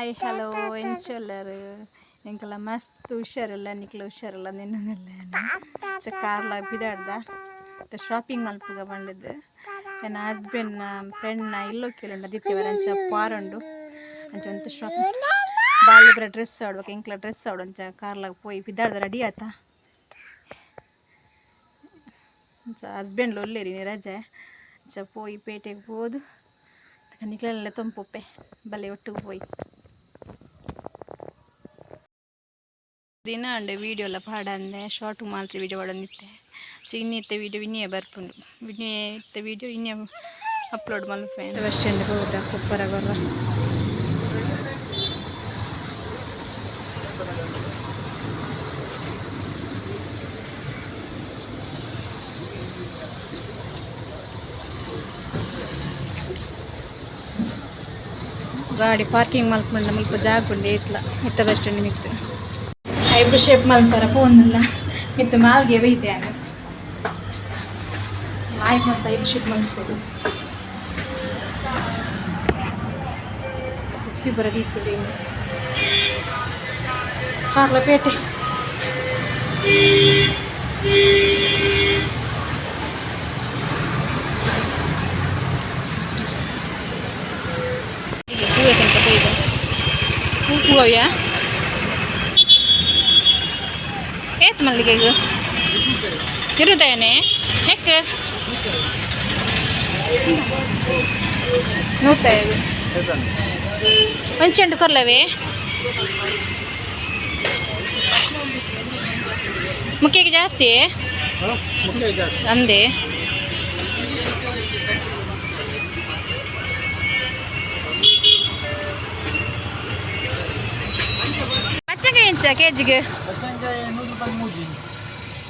Hi, hello ಎಂಚೆಲ್ಲರು ಎಂಕಲ್ಲ ಮಸ್ತ್ ಹುಷಾರಿಲ್ಲ ನಿಕ್ಲ ಹುಷಾರಿಲ್ಲ ನಿನ್ನೆಲ್ಲ ಸೊ ಕಾರ್ಲ ಬಿದಾಡ್ದ. ಶಾಪಿಂಗ್ ಮಲ್ಪುಗ ಬಂದಿದ್ದು. ನನ್ನ ಹಸ್ಬೆಂಡ್ ಫ್ರೆಂಡ್ನ ಇಲ್ಲೋ ಕೇಳಂಡ ಆದಿತ್ಯವಾರ ಅಂಚ ಪಾರಂಡು. ಅಂಚ ಅಂತ ಶಾಪಿಂಗ್ ಬಾಲ್ಯದ್ರ ಡ್ರೆಸ್ ಆಡ್ಬೇಕು, ಎಂಕ್ಲ ಡ್ರೆಸ್ ಆಡು ಅಂಚ ಕಾರ್ಲಾಗ ಪೋಯಿ, ಬಿದ್ದಾಡ್ದ ರೆಡಿ ಆತ ಅಂಚ ಹಸ್ಬೆಂಡ್ ಒಲ್ಲೇರಿ ರಜೆ. ಅಂಚ ಪೋಯಿ, ಪೇಟೆಗೆ ಹೋದು. ನಿಕ್ಲೆಲ್ಲ ತೊಂಪೊಪ್ಪೆ ಬಲೆ ಒಟ್ಟಿಗೆ പോയി ದಿನ ಅಂಡೆ ಪಾಡಂದೆ ಶಾರ್ಟ್ ಮಾತ್ರ ವೀಡಿಯೋ ಪಾಡಂದಿತ್ತೆ ಸೊ ಇನ್ನಿತ್ತೆ ವೀಡಿಯೋ ಇನ್ನೇ ಬರ್ಪುಂಡು. ಇನ್ನೇ ಇತ್ತ ವೀಡಿಯೋ ಇನ್ನೇ ಅಪ್ಲೋಡ್ ಮಲ್ಪೆ ಬಸ್ ಸ್ಟ್ಯಾಂಡ್ ಹೋದ ಕೊಪ್ಪರ ಬರ್ರ ಗಾಡಿ ಪಾರ್ಕಿಂಗ್ ಮಲ್ಪಂಡ ಮಲ್ಪ ಜಾಗ ಉಂಡೆ ಇತ್ಲ ಇತ್ತ ಬಸ್ ಸ್ಟ್ಯಾಂಡ್ ಮಿತ್ತು ಐಬ್ರೋ ಶೇಪ್ ಮಲ್ಪರ ಪೋನಲ್ಲ ಮಿತ್ತು ಮಾಲ್ಗೆ ಬೈತೆ ಅಂದ್ರೆ ಆಯ್ತು ಮತ್ತೆ ಐಬ್ರೋ ಶೇಪ್ ಮಲ್ಪೋದು ಉಪ್ಪಿ ಬರದಿತ್ತು ಕಾರ್ಲ ಪೇಟೆ ಹೂವೆ ತನಕ ಬೈದ ಹೂ ಹೂವಯ್ಯ ಮಲ್ಲಿಗೆಗೂ ಎಕ್ ನೆಕ್ ನೂತೈದು ಒಂಚೆಂಡು ಕೊರ್ಲವೇ? ಮುಖ್ಯಕ್ಕೆ ಜಾಸ್ತಿ? ಅಂದೆ? ಬಚ್ಚಂಗಾಯಿ ಇಂಚ ಕೆ ಜಿಗೆ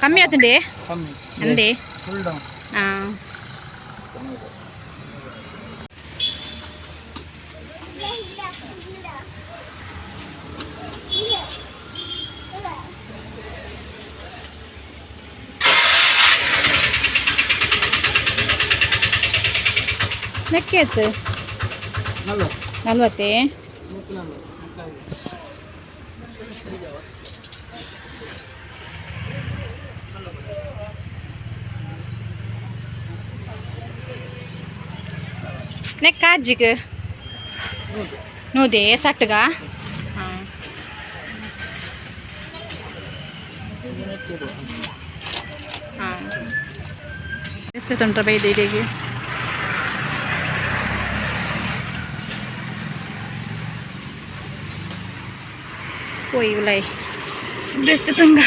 ಕಮ್ಮಿ ಆತಂಡಿ ಅಂದಿ ಹಾಂ ನಕ್ಕೆ ಆಯ್ತು ನಲ್ವತ್ತೇ నెక్ కాజీకి నువ్వుదే సట్టుగా వేస్తే తొండ్ర పోయి దీడికి పోయి ఇవ్వలే డ్రెస్ తుంగా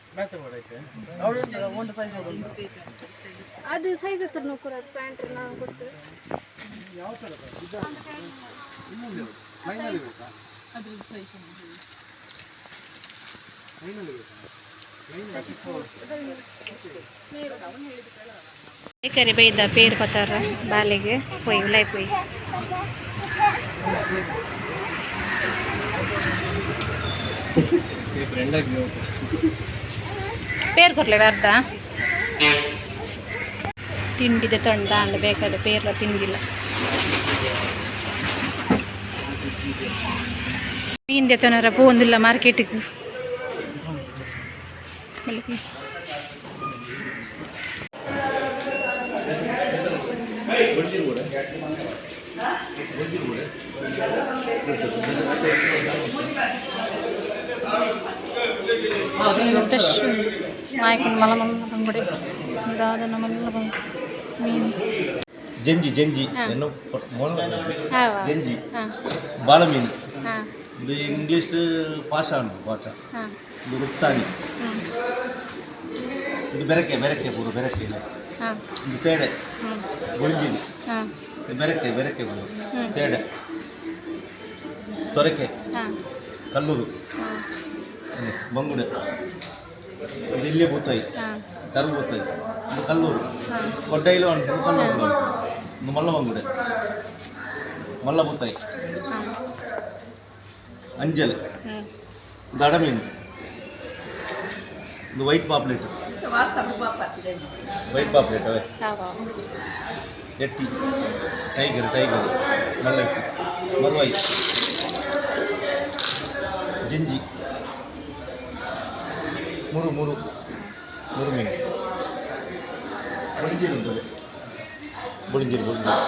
ಅದು ಸೈಜ್ ಹತ್ರ ನೋಡ್ಕೊರ ಪ್ಯಾಂಟ್ ನಾವು ಕೊಡ್ತೇವೆ ಬೇಕರಿ ಬೈದ ಪೇರ್ ಪತ್ತಾರ ಬಾಲಿಗೆ ಪೊಯ್ ಉಲಾಯ್ ಪೋಯ್. ಪೇರು ಕೊರ್ಲೆ ಅರ್ಧ ತಿಂಡಿದೆ ತೊಂಡ ಅಂಡ್ ಬೇಕಾದ ಪೇರ್ಲ ತಿಂದಿಲ್ಲ. ಮೀನ್ದೆ ತೆತ್ತನರ ಪೋಂದಿಲ್ಲ ಮಾರ್ಕೆಟಿಗೆ. ಫ್ರೆಶ್ ನಾಯಕನ ಮಲಮಲ್ಲ ಬಂಗುಡೆ ದಾದನ ಮಲ್ಲ ಬಂದು ಮೀನು. ಜಂಜಿ ಜಂಜಿ. ಏನು ಜಂಜಿ. ಬಾಳ ಮೀನು. ಇದು ಇಂಗ್ಲೀಷ್ ಪಾಷಾಣ ಭಾಷ. ಹಾಂ. ಇದು ರುಕ್ತಾನಿ ಇದು ಬೆರಕೆ ಬೆರಕೆ ಬರು ಬೆರಕೆ ಇದು. ತೇಡೆ. ಗುಂಜಿನ. ಬೆರಕೆ ಬೆರಕೆ ಬರು ತೇಡೆ. ತೊರಕೆ. ಕಲ್ಲೂರು. ಬಂಗುಡೆ. ಬೂತಾಯಿ పోతాయి ಕರು ಬೂತಾಯಿ ಇದು ಕಲ್ಲೂರು. ಹಾಂ. ಕಲ್ಲೂರು ಉಂಟು ಇದು ಮಲ್ಲ ಬಂಗುಡೆ ಮಲ್ಲ ಹಾಂ. ಅಂಜಲ್. ದಡಮೀನ್ ಇದು ಇದು ವೈಟ್ ಪಾಪ್ಲೆಟ್. ವೈಟ್ ಪಾಪ್ಲೆಟ್ ಅವೇ ಹಾವ ಎಟ್ಟಿ. Tiger tiger. ಮಲ್ಲ ಮಲ್ವೈ ಜಿಂಜಿ. ಮೂರು ಮೂರು ಮೂರು ಮೀನು. ಬುಳಿಂಜೀರು ಉಂಟದೆ ಬುಳಿಂಜೀರು ಬುಳಿಂಜೀರು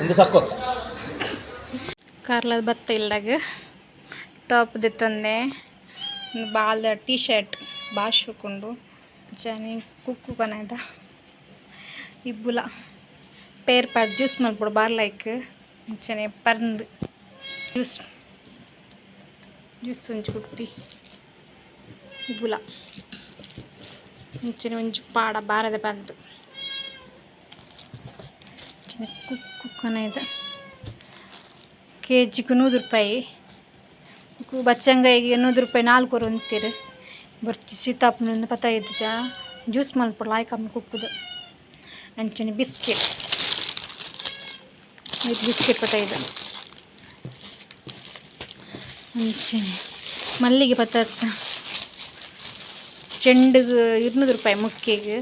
ಒಂದು ಸಾಕು. ಕಾರ್ಲದ ಭತ್ತ ಇಲ್ದಾಗ ಟಾಪ್ದು ತಂದೆ ಬಾಲ್ದ ಟೀ ಶರ್ಟ್ ಬಾಶ್ ಹಾಕೊಂಡು ಜನಿ ಕುಕ್ಕು ಬನದ ಇಬ್ಬುಲ. ಪೇರ್ ಪಾಡ್ ಜ್ಯೂಸ್ ಮಲ್ಬಿಡು ಬಾರ್ ಲೈಕ್ ಮುಂಚೆನೆ ಪರ್ನ್ ಜ್ಯೂಸ್ ಜ್ಯೂಸ್ ಒಂಜಿ ಕುಪ್ಪಿ ಇಬ್ಬುಲ ಮುಂಚಿನ ಒಂಜಿ ಪಾಡ ಬಾರದ ಬಂದು ಕುಕ್ಕು ಕನದ ಕೆ ಜಿಗೆ ನೂರು ರೂಪಾಯಿ. ಬಚ್ಚಂಗಾಯಿಗೆ ನೂರು ರೂಪಾಯಿ ನಾಲ್ಕು ಅಂತೀರಿ. ಬರ್ಚಿ ಸೀತಾಪನಿಂದ ಪತ್ತೈದು ಜಾ. ಜ್ಯೂಸ್ ಮಲ್ಪಡ ಲಾಯ್ಕಮ್ಮ ಕುಕ್ಕುದು. ಅಂಚಿನ ಬಿಸ್ಕೆಟ್. ಇದು ಬಿಸ್ಕೆಟ್ ಪತ್ತೈದು ಅಂಚಿನ ಮಲ್ಲಿಗೆ ಪತ್ತತ್ತ ಚೆಂಡಿಗೆ ഇരുന്നൂറ് ರೂಪಾಯಿ ಮುಕ್ಕೆಗೆ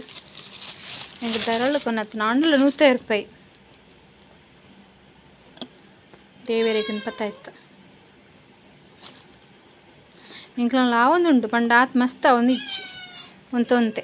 எனக்கு ಧರಳು ಕೊನತ್ತು ನಾಂಡಲ ನೂತ್ತೈದು ರೂಪಾಯಿ ದೇವರಿಗೆ ಪತ್ತಾಯ್ತು ಇಂಕ್ಲ ಲಾವೊಂದುಂಡು ಪಂಡ ಆತ್ ಮಸ್ತ್ ಒಂದು ಇಚ್ಚಿ ಒಂತೊಂತೆ